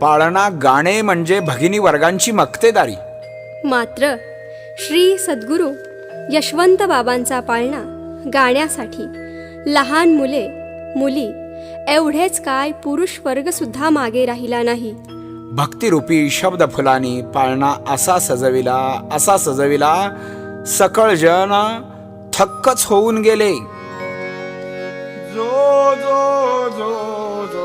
पाळणा गाणे म्हणजे भगिनी वर्गांची मक्तेदारी. मात्र श्री सद्गुरू यशवंत बाबांचा पाळणा गाण्यासाठी लहान मुले मुली एवढेच काय पुरुष वर्ग सुद्धा मागे राहिला नाही. भक्तिरूपी शब्द फुलानी पाळणा असा सजविला असा सजविला सकळ जन थक्कच होऊन गेले. जो जो जो जो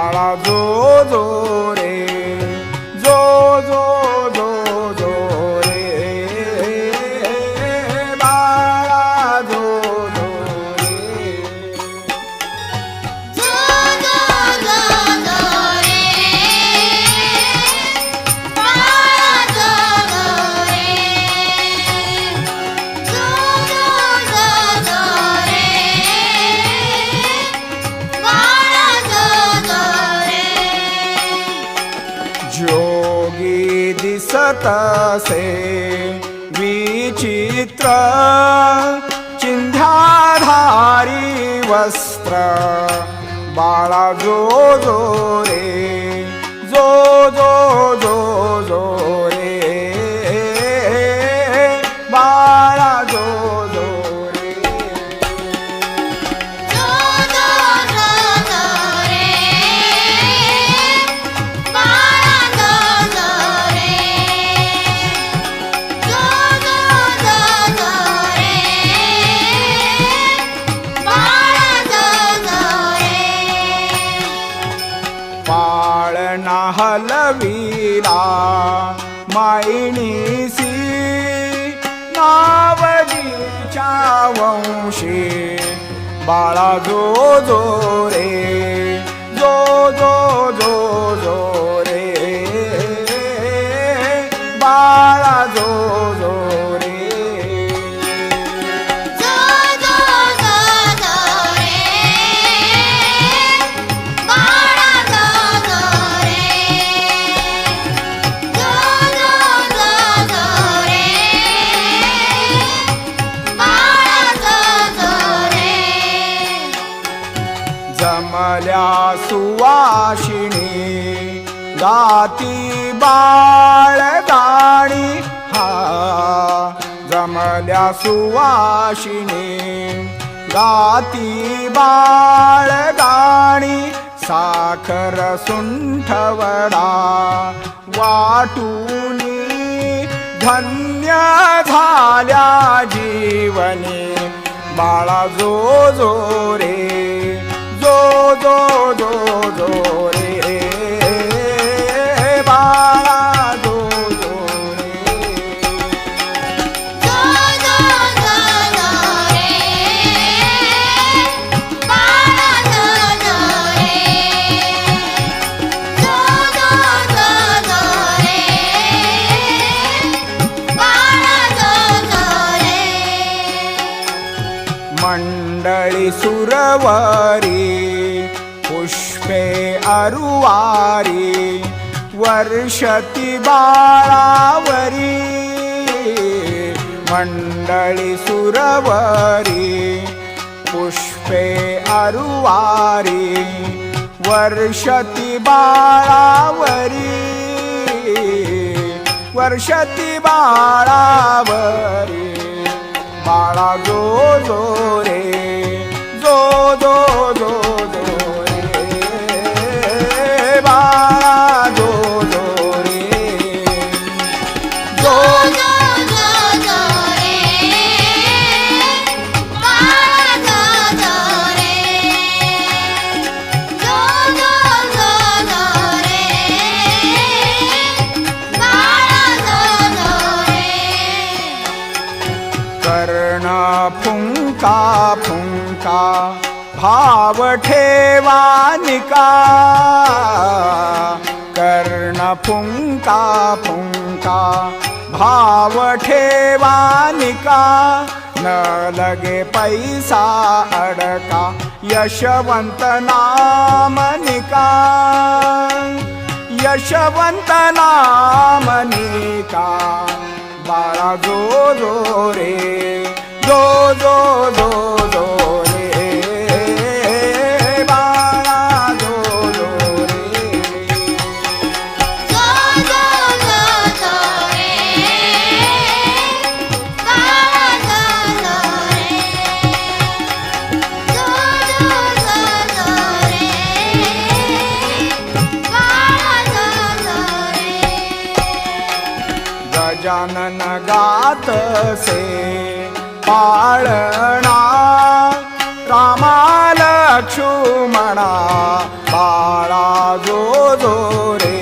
बाळा जो जो तसे विचित्र चिंध्याधारी वस्त्र बाळा जो जो मायणीसी नावजीच्या वंशी बाळा जो जो रे. जमल्या सुवाशिणी गाती बाळ गाणी हा जमल्या सुवाशिणी गाती बाळ गाणी साखर सुंठवडा वाटूनी धन्य झाल्या जीवनी बाळा जो जो रे जो जो जो जो रे बाळा जो जो रे। जो जो जो जो रे बाळा जो जो रे। जो जो जो जो रे बाळा जो जो रे। मंडळी अरुवारी वर्षती बाळावरी मंडळी सुरवरी पुष्पे अरुवारी वर्षती बाळावरी वर्षती बाळावरी. बाळा जो जो रे जो जो जो जो फुंका भाव ठेवानिका कर्ण फुंका फुंका। भाव ठेवानिका न लगे पैसा अडका। यशवंत नामनिका यशवंत नामनिका बाळा जो जो रे। जो जो जो गजानन गातसे पाळणा रामा लक्ष्मणा बाळा जो जो रे.